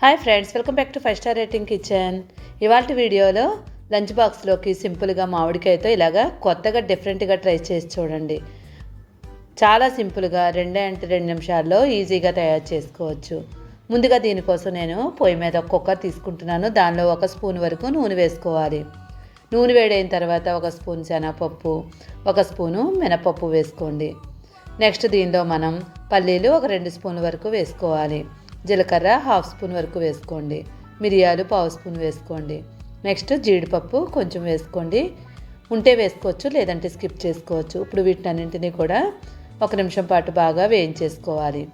Hi friends welcome back to five star rating kitchen ఇవాళ వీడియోలో lunch బాక్స్లోకి సింపుల్గా మామిడికాయతో ఇలాగా కొత్తగా డిఫరెంట్గా ట్రై చేసి చూడండి. చాలా సింపుల్గా రెండే అంటే రెండు నిమిషాల్లో ఈజీగా తయారు చేసుకోవచ్చు. ముందుగా దీనికోసం నేను పొయ్యి మీద ఒక కుక్కర్ తీసుకుంటున్నాను. దానిలో ఒక స్పూన్ వరకు నూనె వేసుకోవాలి. నూనె వేడైన తర్వాత ఒక స్పూన్ శనగపప్పు ఒక స్పూను మినపప్పు వేసుకోండి. నెక్స్ట్ దీనిలో మనం పల్లీలు ఒక రెండు స్పూన్ల వరకు వేసుకోవాలి. జీలకర్ర హాఫ్ స్పూన్ వరకు వేసుకోండి మిరియాలు పావు స్పూన్ వేసుకోండి నెక్స్ట్ జీడిపప్పు కొంచెం వేసుకోండి. ఉంటే వేసుకోవచ్చు లేదంటే స్కిప్ చేసుకోవచ్చు. ఇప్పుడు వీటన్నింటినీ కూడా ఒక నిమిషం పాటు బాగా వేయించేసుకోవాలి.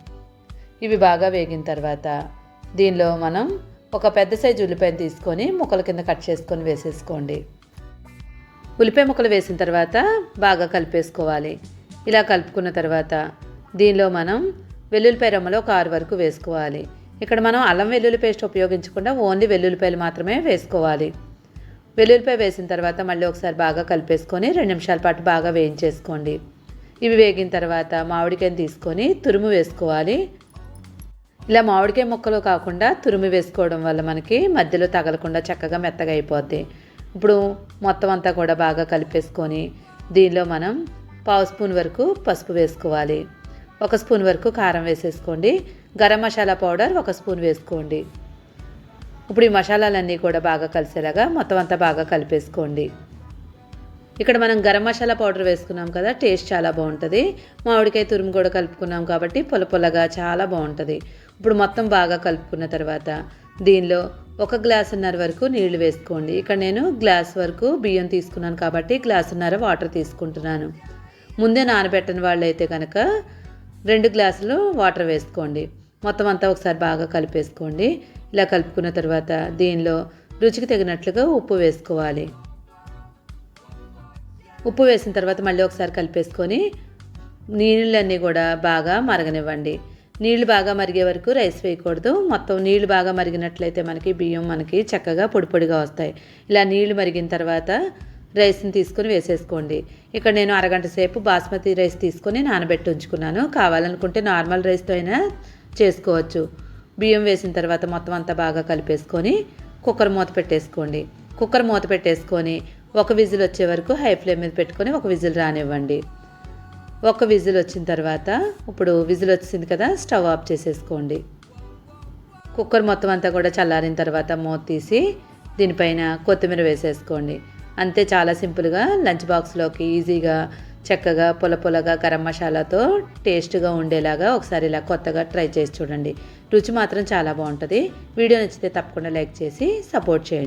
ఇవి బాగా వేగిన తర్వాత దీనిలో మనం ఒక పెద్ద సైజు ఉల్లిపాయను తీసుకొని ముక్కల కింద కట్ చేసుకొని వేసేసుకోండి. ఉల్లిపాయ ముక్కలు వేసిన తర్వాత బాగా కలిపేసుకోవాలి. ఇలా కలుపుకున్న తర్వాత దీనిలో మనం వెల్లుల్లిపాయ రమ్మలో ఒక ఆరు వరకు వేసుకోవాలి. ఇక్కడ మనం అల్లం వెల్లుల్లి పేస్ట్ ఉపయోగించకుండా ఓన్లీ వెల్లుల్లిపాయలు మాత్రమే వేసుకోవాలి. వెల్లుల్లిపాయ వేసిన తర్వాత మళ్ళీ ఒకసారి బాగా కలిపేసుకొని రెండు నిమిషాల పాటు బాగా వేయించేసుకోండి. ఇవి వేగిన తర్వాత మామిడికాయని తీసుకొని తురుము వేసుకోవాలి. ఇలా మామిడికాయ ముక్కలు కాకుండా తురుము వేసుకోవడం వల్ల మనకి మధ్యలో తగలకుండా చక్కగా మెత్తగా అయిపోద్ది. ఇప్పుడు మొత్తం అంతా కూడా బాగా కలిపేసుకొని దీనిలో మనం పావు స్పూన్ వరకు పసుపు వేసుకోవాలి. ఒక స్పూన్ వరకు కారం వేసేసుకోండి. గరం మసాలా పౌడర్ ఒక స్పూన్ వేసుకోండి. ఇప్పుడు ఈ మసాలాలన్నీ కూడా బాగా కలిసేలాగా మొత్తం అంతా బాగా కలిపేసుకోండి. ఇక్కడ మనం గరం మసాలా పౌడర్ వేసుకున్నాం కదా టేస్ట్ చాలా బాగుంటుంది. మామిడికాయ తురుము కూడా కలుపుకున్నాం కాబట్టి పొల పొలగా చాలా బాగుంటుంది. ఇప్పుడు మొత్తం బాగా కలుపుకున్న తర్వాత దీనిలో ఒక గ్లాసున్నర వరకు నీళ్ళు వేసుకోండి. ఇక్కడ నేను గ్లాస్ వరకు బియ్యం తీసుకున్నాను కాబట్టి గ్లాసున్నర వాటర్ తీసుకుంటున్నాను. ముందే నానబెట్టని వాళ్ళు అయితే కనుక రెండు గ్లాసులు వాటర్ వేసుకోండి. మొత్తం అంతా ఒకసారి బాగా కలిపేసుకోండి. ఇలా కలుపుకున్న తర్వాత దీనిలో రుచికి తగినట్లుగా ఉప్పు వేసుకోవాలి. ఉప్పు వేసిన తర్వాత మళ్ళీ ఒకసారి కలిపేసుకొని నీళ్ళన్నీ కూడా బాగా మరగనివ్వండి. నీళ్ళు బాగా మరిగే వరకు రైస్ వేయకూడదు. మొత్తం నీళ్ళు బాగా మరిగినట్లయితే మనకి బియ్యం మనకి చక్కగా పొడి పొడిగా వస్తాయి. ఇలా నీళ్ళు మరిగిన తర్వాత రైస్ని తీసుకొని వేసేసుకోండి. ఇక్కడ నేను అరగంట సేపు బాస్మతి రైస్ తీసుకొని నానబెట్టి ఉంచుకున్నాను. కావాలనుకుంటే నార్మల్ రైస్తో అయినా చేసుకోవచ్చు. బియ్యం వేసిన తర్వాత మొత్తం అంతా బాగా కలిపేసుకొని కుక్కర్ మూత పెట్టేసుకోండి. కుక్కర్ మూత పెట్టేసుకొని ఒక విజిల్ వచ్చే వరకు హై ఫ్లేమ్ మీద పెట్టుకొని ఒక విజిల్ రానివ్వండి. ఒక విజిల్ వచ్చిన తర్వాత ఇప్పుడు విజిల్ వచ్చింది కదా స్టవ్ ఆఫ్ చేసేసుకోండి. కుక్కర్ మొత్తం అంతా కూడా చల్లారిన తర్వాత మూత తీసి దీనిపైన కొత్తిమీర వేసేసుకోండి. అంతే చాలా సింపుల్గా లంచ్ బాక్స్లోకి ఈజీగా చక్కగా పొల పొలగా గరం మసాలాతో టేస్ట్గా ఉండేలాగా ఒకసారి ఇలా కొత్తగా ట్రై చేసి చూడండి. రుచి మాత్రం చాలా బాగుంటుంది. వీడియో నచ్చితే తప్పకుండా లైక్ చేసి సపోర్ట్ చేయండి.